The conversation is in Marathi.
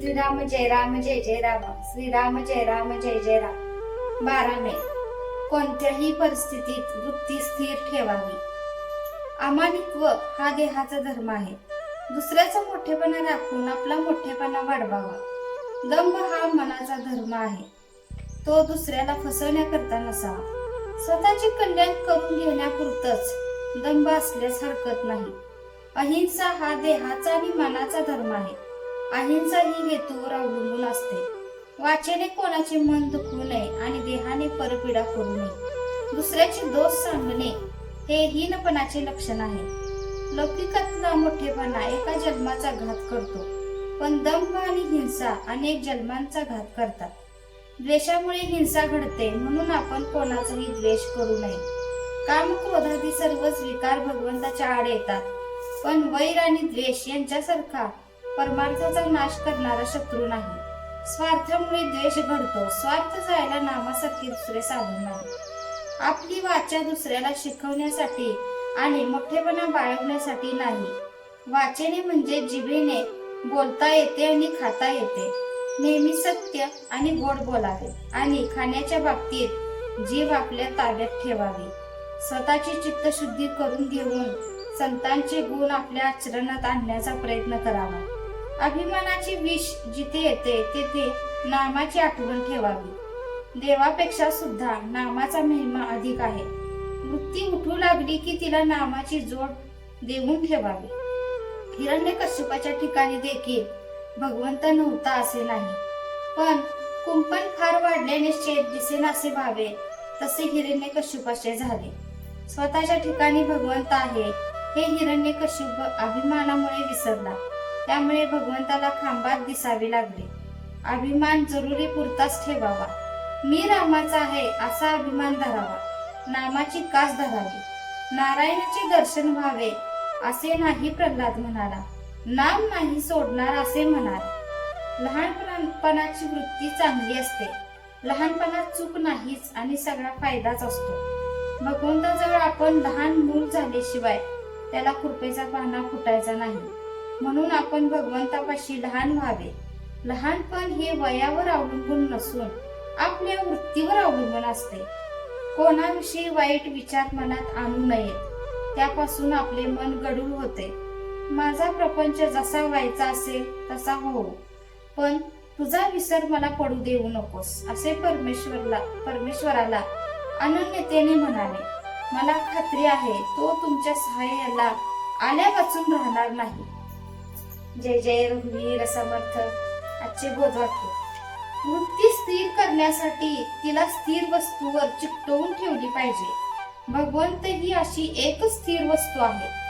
श्रीराम जय राम जय जय राम. श्रीराम जय राम जय जय राम. बारा मे कोणत्याही परिस्थितीत वृत्ती स्थिर ठेवावी. अमानित्व हा देहाचा धर्म आहे. दुसऱ्याचा मोठेपणा राखून आपला मोठेपणा वाढवावा. दंभ हा मनाचा धर्म आहे. तो दुसऱ्याला फसवण्याकरता नसावा. स्वतःचे कल्याण करून घेण्यापुरतच दंभ असल्यास हरकत नाही. अहिंसा हा देहाचा आणि मनाचा धर्म आहे. अहिंसा ही हेतूवर अवलंबून असते. वाचेने कोणाचे मन दुखवू नये आणि देहाने परपीडा करू नये. दुसऱ्याचे दोष सांगणे हे हीनपणाचे लक्षण आहे. लौकिकातला मोठेपणा एका जन्माचा घात करतो पण दंभ आणि हिंसा अनेक जन्मांचा घात करतात. द्वेषामुळे हिंसा घडते म्हणून आपण कोणाचाही द्वेष करू नये. काम क्रोधादी सर्वच विकार भगवंताच्या आड येतात पण वैर आणि द्वेष यांच्यासारखा परमार्थाचा नाश करणारा शत्रू नाही. स्वार्थामुळे द्वेष घडतो. स्वार्थ जायला नामासारखे दुसरे साधन नाही. आपली वाचा दुसऱ्याला शिकवण्यासाठी आणि मोठेपणा बाळगण्यासाठी नाही. वाचेने म्हणजे जिभेने बोलता येते आणि खाता येते. नेहमी सत्य आणि गोड बोलावे आणि खाण्याच्या बाबतीत जीभ आपल्या ताब्यात ठेवावी. स्वतःची चित्तशुद्धी करून घेऊन संतांचे गुण आपल्या आचरणात आणण्याचा प्रयत्न करावा. अभिमानाची विष जिथे येते तेथे नामाची आठवण ठेवावी. देवापेक्षा सुद्धा नामाचा महिमा अधिक आहे. वृत्ती उठू लागली की तिला नामाची जोड देऊन ठेवावी. हिरण्य कश्यपाच्या ठिकाणी देखील भगवंत नव्हता असे नाही. पण कुंपण फार वाढल्याने शेत दिसेनासे व्हावे तसे हिरण्य कश्यपाचे झाले. स्वतःच्या ठिकाणी भगवंत आहे हे हिरण्य कश्यप अभिमानामुळे विसरला. त्यामुळे भगवंताला खांबात दिसावे लागले. अभिमान जरुरी पुरताच ठेवावा. मी रामाचा आहे असा अभिमान धरावा. नामाची कास धरावी. नारायणाचे दर्शन व्हावे असे नाही प्रल्हाद म्हणाला. नाम नाही सोडणार असे म्हणाल. लहानपणाची वृत्ती चांगली असते. लहानपणात चूक नाहीच आणि सगळा फायदाच असतो. भगवंताजवळ आपण लहान मूल झाल्याशिवाय त्याला कृपेचा पाना फुटायचा नाही. म्हणून आपण भगवंतापाशी लहान व्हावे. लहानपण हे वयावर अवलंबून नसून आपल्या वृत्तीवर अवलंबून असते. कोणाविषयी वाईट विचार मनात आणू नयेत. त्यापासून आपले मन गडूळ होते. माझा प्रपंच जसा व्हायचा असेल तसा हो पण तुझा विसर मला पडू देऊ नकोस असे परमेश्वरला परमेश्वराला अनन्यतेने म्हणाले. मला खात्री आहे तो तुमच्या सहाय्याला आल्या वाचून राहणार नाही. जय जय रघुवीर समर्थ आजचे बोधवाक्य. वृत्ती स्थिर करण्यासाठी तिला स्थिर वस्तूवर चिकटवून ठेवली पाहिजे. भगवंत ही अशी एकच स्थिर वस्तू आहे.